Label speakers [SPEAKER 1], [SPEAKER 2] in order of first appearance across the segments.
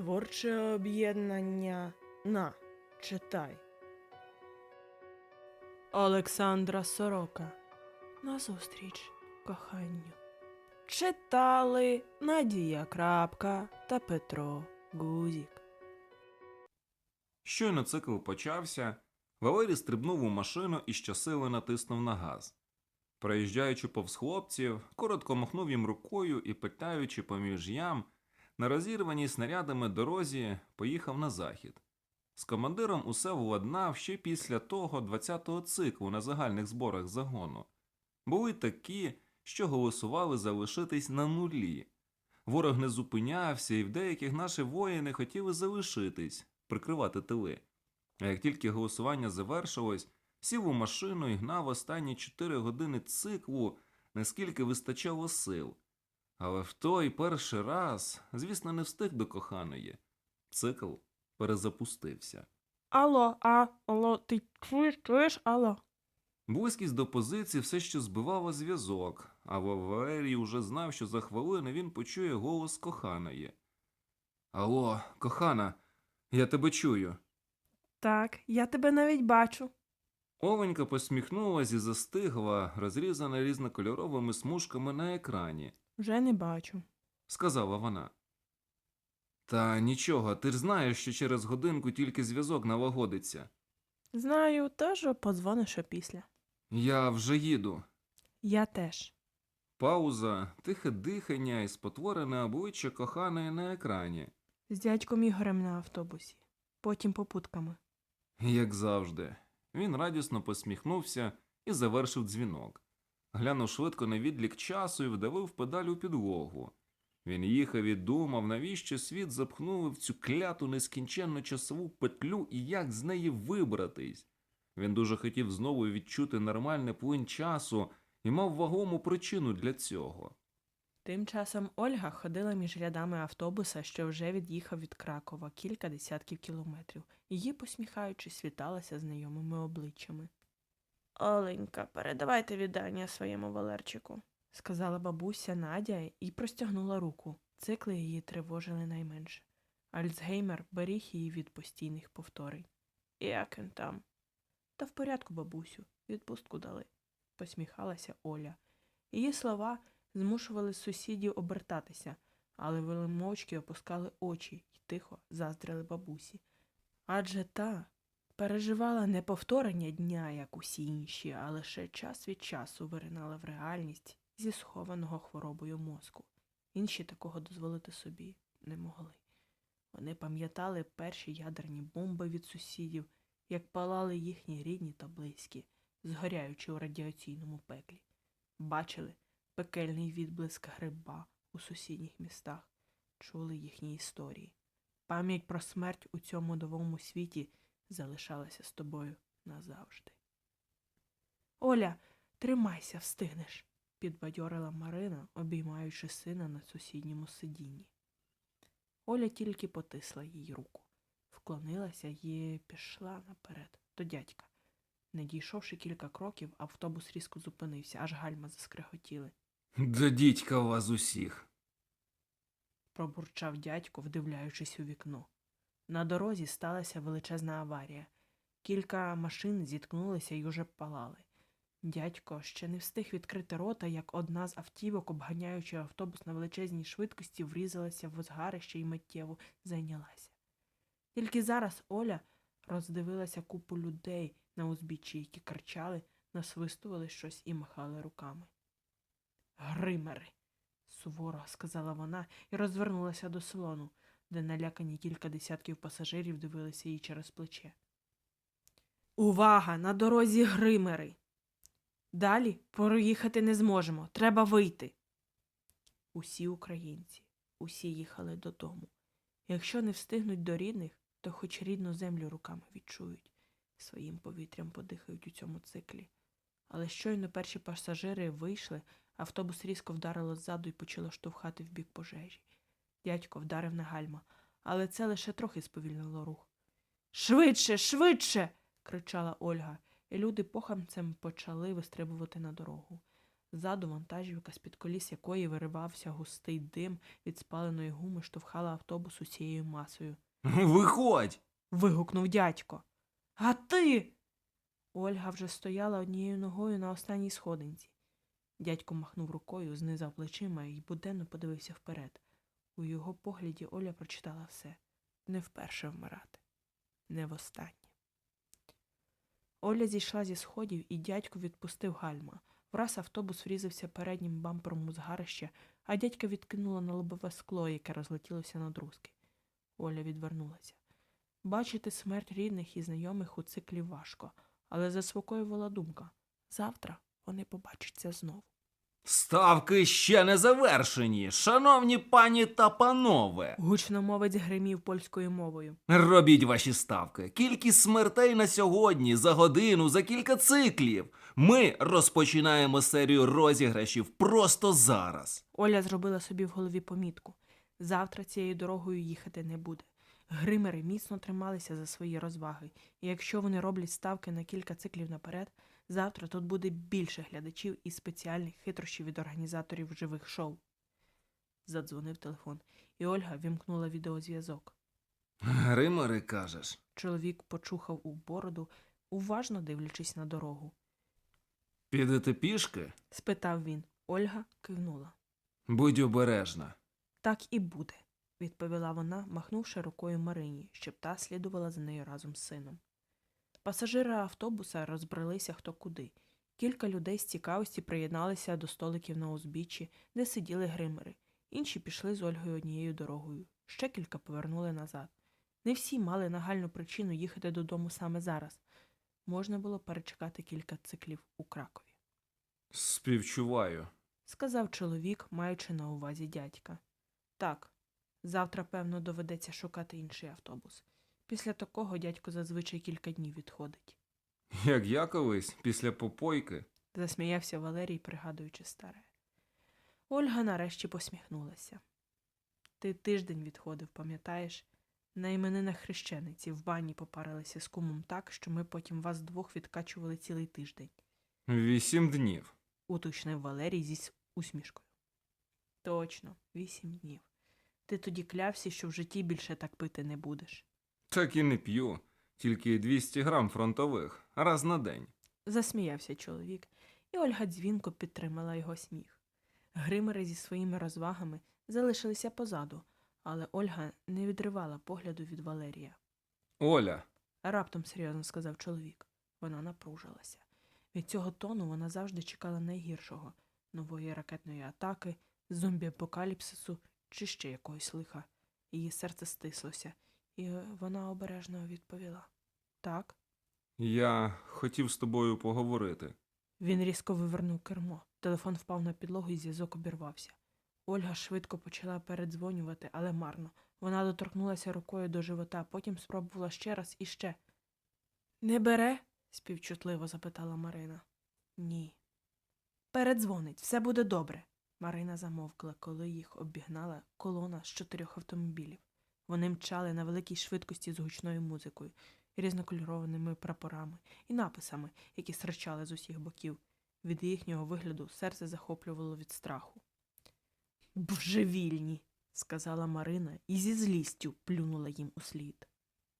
[SPEAKER 1] Творче об'єднання на читай. Олександра Сорока. Назустріч коханню. Читали Надія Крапка та Петро Гузік.
[SPEAKER 2] Щойно цикл почався, Валерій стрибнув у машину і щосили натиснув на газ. Проїжджаючи повз хлопців, коротко махнув їм рукою і, питаючи поміж ям, на розірваній снарядами дорозі поїхав на захід. З командиром усе владнав ще після того 20-го циклу на загальних зборах загону. Були такі, що голосували залишитись на нулі. Ворог не зупинявся, і в деяких наші воїни хотіли залишитись, прикривати тили. А як тільки голосування завершилось, сів у машину і гнав останні 4 години циклу, наскільки вистачало сил. Але в той перший раз, звісно, не встиг до коханої. Цикл перезапустився.
[SPEAKER 1] Алло, а, алло, ти чуєш, чуєш, алло?
[SPEAKER 2] Близькість до позиції все ще збивала зв'язок, а Валерій уже знав, що за хвилину він почує голос коханої. Алло, кохана, я тебе чую.
[SPEAKER 1] Так, я тебе навіть бачу.
[SPEAKER 2] Овенька посміхнулась і застигла, розрізана різнокольоровими смужками на екрані,
[SPEAKER 1] Вже не бачу.
[SPEAKER 2] сказала вона. Та нічого, ти ж знаєш, що через годинку тільки зв'язок налагодиться.
[SPEAKER 1] Знаю, теж подзвониш опісля.
[SPEAKER 2] Я вже їду.
[SPEAKER 1] Я теж.
[SPEAKER 2] Пауза, тихе дихання і спотворене обличчя коханої на екрані.
[SPEAKER 1] З дядьком Ігорем на автобусі. Потім попутками.
[SPEAKER 2] Як завжди, він радісно посміхнувся і завершив дзвінок. Глянув швидко на відлік часу і вдавив педаль у підлогу. Він їхав і думав, навіщо світ запхнули в цю кляту нескінченну часову петлю і як з неї вибратись. Він дуже хотів знову відчути нормальний плин часу і мав вагому причину для цього.
[SPEAKER 1] Тим часом Ольга ходила між рядами автобуса, що вже від'їхав від Кракова кілька десятків кілометрів. Її, посміхаючись, віталася знайомими обличчями. Оленька, передавайте вітання своєму Валерчику, сказала бабуся Надя і простягнула руку. Цикли її тривожили найменше. Альцгеймер беріг її від постійних повторень. Як він там? Та в порядку, бабусю, відпустку дали, посміхалася Оля. Її слова змушували сусідів обертатися, але вони мовчки опускали очі й тихо заздрили бабусі. Адже та переживала не повторення дня, як усі інші, а лише час від часу виринала в реальність зі схованого хворобою мозку. Інші такого дозволити собі не могли. Вони пам'ятали перші ядерні бомби від сусідів, як палали їхні рідні та близькі, згоряючи у радіаційному пеклі. Бачили, пекельний відблиск гриба у сусідніх містах, чули їхні історії. Пам'ять про смерть у цьому новому світі залишалася з тобою назавжди. Оля, тримайся, встигнеш, підбадьорила Марина, обіймаючи сина на сусідньому сидінні. Оля тільки потисла їй руку, вклонилася і пішла наперед до дядька. Не дійшовши кілька кроків, автобус різко зупинився, аж гальма заскреготіли.
[SPEAKER 2] Да дідька вас усіх.
[SPEAKER 1] пробурчав дядько, вдивляючись у вікно. На дорозі сталася величезна аварія. Кілька машин зіткнулися і уже палали. Дядько ще не встиг відкрити рота, як одна з автівок, обганяючи автобус на величезній швидкості, врізалася в згарище і миттєво зайнялася. Тільки зараз Оля роздивилася купу людей на узбіччі, які кричали, насвистували щось і махали руками. Гримери, суворо сказала вона і розвернулася до салону, де налякані кілька десятків пасажирів дивилися їй через плече. Увага! На дорозі гримери. Далі проїхати не зможемо. Треба вийти. Усі українці, усі їхали додому. Якщо не встигнуть до рідних, то хоч рідну землю руками відчують, своїм повітрям подихають у цьому циклі. Але щойно перші пасажири вийшли, автобус різко вдарило ззаду і почало штовхати в бік пожежі. Дядько вдарив на гальма, але це лише трохи сповільнило рух. Швидше, швидше. кричала Ольга, і люди похамцем почали вистрибувати на дорогу. Ззаду вантажівка, з-під коліс якої виривався густий дим від спаленої гуми, штовхала автобус усією масою.
[SPEAKER 2] Виходь!
[SPEAKER 1] Вигукнув дядько. А ти. Ольга вже стояла однією ногою на останній сходинці. Дядько махнув рукою, знизав плечима і буденно подивився вперед. У його погляді Оля прочитала все не вперше вмирати, не востаннє. Оля зійшла зі сходів, і дядько відпустив гальма. Враз автобус врізався переднім бампером у згарище, а дядька відкинула на лобове скло, яке розлетілося на друзки. Оля відвернулася. Бачити смерть рідних і знайомих у циклі важко, але заспокоювала думка завтра вони побачаться знову.
[SPEAKER 2] Ставки ще не завершені, шановні пані та панове.
[SPEAKER 1] Гучномовець гримів польською мовою.
[SPEAKER 2] Робіть ваші ставки. Кількість смертей на сьогодні, за годину, за кілька циклів. Ми розпочинаємо серію розіграшів просто зараз.
[SPEAKER 1] Оля зробила собі в голові помітку. Завтра цією дорогою їхати не буде. Гримери міцно трималися за свої розваги, і якщо вони роблять ставки на кілька циклів наперед, завтра тут буде більше глядачів і спеціальних хитрощів від організаторів живих шоу. Задзвонив телефон, і Ольга вімкнула відеозв'язок.
[SPEAKER 2] Гримери, кажеш.
[SPEAKER 1] Чоловік почухав у бороду, уважно дивлячись на дорогу.
[SPEAKER 2] Підете пішки?
[SPEAKER 1] Спитав він. Ольга кивнула.
[SPEAKER 2] Будь обережна.
[SPEAKER 1] Так і буде, відповіла вона, махнувши рукою Марині, щоб та слідувала за нею разом з сином. Пасажири автобуса розбрелися хто куди. Кілька людей з цікавості приєдналися до столиків на узбіччі, де сиділи гримери. Інші пішли з Ольгою однією дорогою. Ще кілька повернули назад. Не всі мали нагальну причину їхати додому саме зараз. Можна було перечекати кілька циклів у Кракові.
[SPEAKER 2] Співчуваю.
[SPEAKER 1] сказав чоловік, маючи на увазі дядька. Так, завтра, певно, доведеться шукати інший автобус. Після такого дядько зазвичай кілька днів відходить,
[SPEAKER 2] Як я колись, після попойки.
[SPEAKER 1] засміявся Валерій, пригадуючи старе. Ольга нарешті посміхнулася. Ти тиждень відходив, пам'ятаєш? На іменинах хрещениці в бані попарилися з кумом так, що ми потім вас двох відкачували цілий тиждень.
[SPEAKER 2] Вісім днів.
[SPEAKER 1] уточнив Валерій зі усмішкою. Точно, вісім днів. Ти тоді клявся, що в житті більше так пити не будеш.
[SPEAKER 2] Так і не п'ю. Тільки 200 грам фронтових, раз на день.
[SPEAKER 1] Засміявся чоловік, і Ольга дзвінко підтримала його сміх. Гримери зі своїми розвагами залишилися позаду, але Ольга не відривала погляду від Валерія.
[SPEAKER 2] Оля,
[SPEAKER 1] Раптом серйозно сказав чоловік. Вона напружилася. Від цього тону вона завжди чекала найгіршого нової ракетної атаки, зомбі-апокаліпсису чи ще якогось лиха. Її серце стислося, і вона обережно відповіла Так.
[SPEAKER 2] я хотів з тобою поговорити.
[SPEAKER 1] Він різко вивернув кермо. Телефон впав на підлогу і зв'язок обірвався. Ольга швидко почала передзвонювати, але марно. Вона доторкнулася рукою до живота, потім спробувала ще раз і ще. Не бере? співчутливо запитала Марина. Ні. Передзвонить, все буде добре. Марина замовкла, коли їх обігнала колона з чотирьох автомобілів. Вони мчали на великій швидкості з гучною музикою, різнокольорованими прапорами і написами, які стирчали з усіх боків. Від їхнього вигляду серце захоплювало від страху. Божевільні, сказала Марина і зі злістю плюнула їм у слід.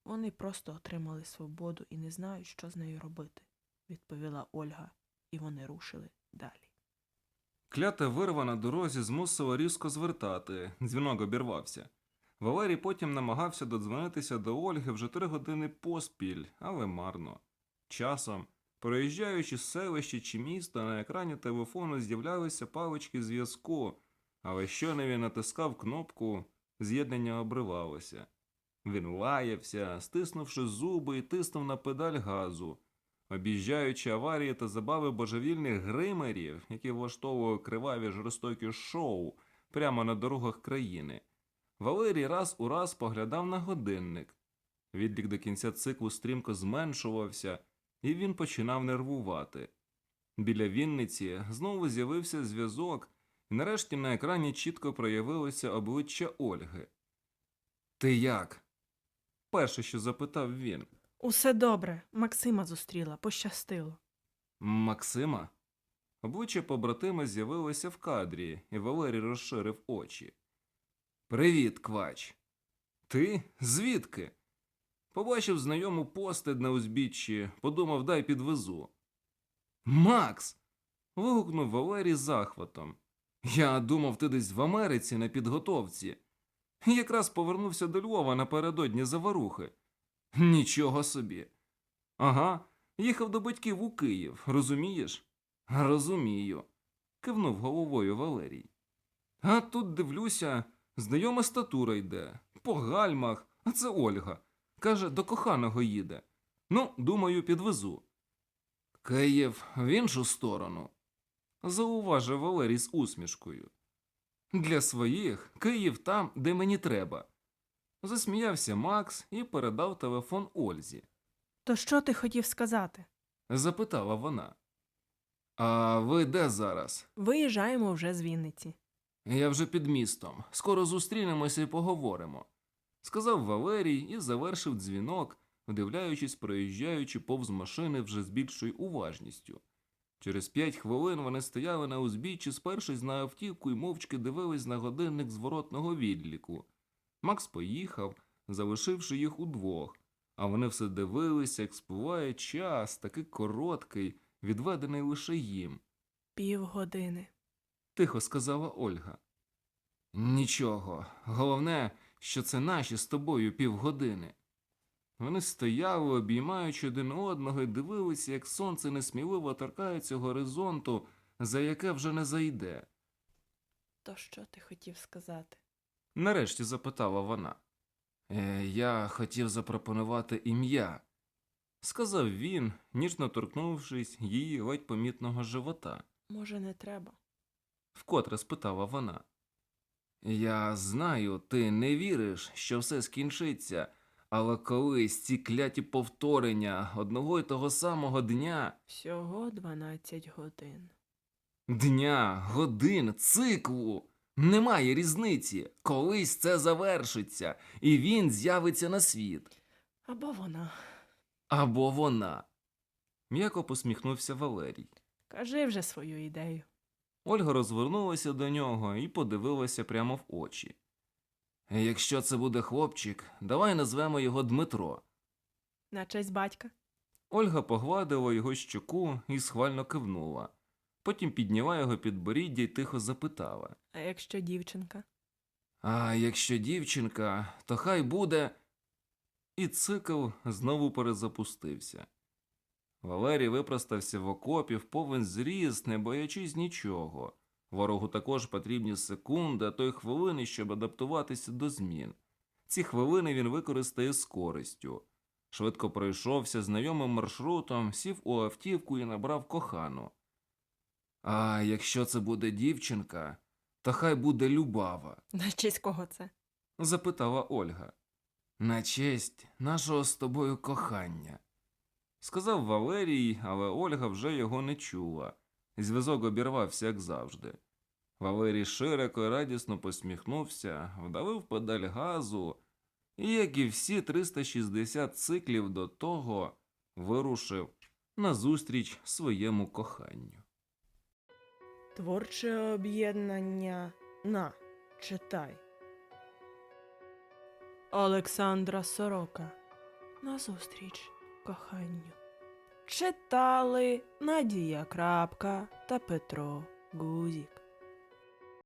[SPEAKER 1] Вони просто отримали свободу і не знають, що з нею робити, відповіла Ольга, і вони рушили далі.
[SPEAKER 2] Клята вирва на дорозі змусила різко звертати. Дзвінок обірвався. Валерій потім намагався додзвонитися до Ольги вже три години поспіль, але марно. Часом, проїжджаючи з селища чи міста, на екрані телефону з'являлися палички зв'язку, але щойно він натискав кнопку, з'єднання обривалося. Він лаявся, стиснувши зуби і тиснув на педаль газу, об'їжджаючи аварії та забави божевільних гримерів, які влаштовували криваві жорстокі шоу прямо на дорогах країни. Валерій раз у раз поглядав на годинник. Відлік до кінця циклу стрімко зменшувався, і він починав нервувати. Біля Вінниці знову з'явився зв'язок, і нарешті на екрані чітко проявилося обличчя Ольги. Ти як? Перше, що запитав він.
[SPEAKER 1] Усе добре, Максима зустріла, пощастило.
[SPEAKER 2] Максима? Обличчя побратима з'явилося в кадрі, і Валерій розширив очі. Привіт, квач. Ти? Звідки? Побачив знайому постать на узбіччі, подумав, дай підвезу. Макс. вигукнув Валерій захватом. Я думав, ти десь в Америці на підготовці. Якраз повернувся до Львова напередодні заварухи. Нічого собі. Ага, їхав до батьків у Київ, розумієш? Розумію, кивнув головою Валерій. А тут дивлюся, знайома статура йде, по гальмах, а це Ольга. Каже, до коханого їде. Ну, думаю, підвезу. Київ в іншу сторону, зауважив Валерій з усмішкою. Для своїх Київ там, де мені треба. Засміявся Макс і передав телефон Ользі.
[SPEAKER 1] То що ти хотів сказати?
[SPEAKER 2] Запитала вона. А ви де зараз?
[SPEAKER 1] Виїжджаємо вже з Вінниці.
[SPEAKER 2] Я вже під містом. Скоро зустрінемося і поговоримо. Сказав Валерій і завершив дзвінок, вдивляючись, проїжджаючи повз машини вже з більшою уважністю. Через п'ять хвилин вони стояли на узбіччі, спершись на автівку і мовчки дивились на годинник зворотного відліку. Макс поїхав, залишивши їх удвох, а вони все дивилися, як спливає час, такий короткий, відведений лише їм.
[SPEAKER 1] Півгодини.
[SPEAKER 2] Тихо сказала Ольга. Нічого. Головне, що це наші з тобою півгодини. Вони стояли, обіймаючи один одного, і дивилися, як сонце несміливо торкається горизонту, за яке вже не зайде.
[SPEAKER 1] То що ти хотів сказати?
[SPEAKER 2] Нарешті запитала вона. Е, я хотів запропонувати ім'я, сказав він, ніжно торкнувшись її ледь помітного живота.
[SPEAKER 1] Може, не треба.
[SPEAKER 2] Вкотре спитала вона. Я знаю, ти не віриш, що все скінчиться, але колись ці кляті повторення одного й того самого дня,
[SPEAKER 1] Всього 12 годин.
[SPEAKER 2] дня, годин, циклу. Немає різниці. Колись це завершиться, і він з'явиться на світ.
[SPEAKER 1] Або вона.
[SPEAKER 2] Або вона. М'яко посміхнувся Валерій.
[SPEAKER 1] Кажи вже свою ідею.
[SPEAKER 2] Ольга розвернулася до нього і подивилася прямо в очі. Якщо це буде хлопчик, давай назвемо його Дмитро.
[SPEAKER 1] На честь батька.
[SPEAKER 2] Ольга погладила його щоку і схвально кивнула. Потім підняла його підборіддя й тихо запитала:
[SPEAKER 1] А якщо дівчинка?
[SPEAKER 2] А якщо дівчинка, то хай буде. І цикл знову перезапустився. Валерій випростався в окопі в повен зріст, не боячись нічого. Ворогу також потрібні секунди, а то й хвилини, щоб адаптуватися до змін. Ці хвилини він використає з користю. Швидко пройшовся знайомим маршрутом, сів у автівку і набрав кохану. А якщо це буде дівчинка, то хай буде Любава
[SPEAKER 1] На честь кого це?
[SPEAKER 2] запитала Ольга. На честь нашого з тобою кохання. Сказав Валерій, але Ольга вже його не чула. Зв'язок обірвався, як завжди. Валерій широко і радісно посміхнувся, вдавив педаль газу і, як і всі 360 циклів до того, вирушив назустріч своєму коханню.
[SPEAKER 1] Творче об'єднання. На, читай. Олександра Сорока. Назустріч коханню. Читали Надія Крапка та Петро Гузік.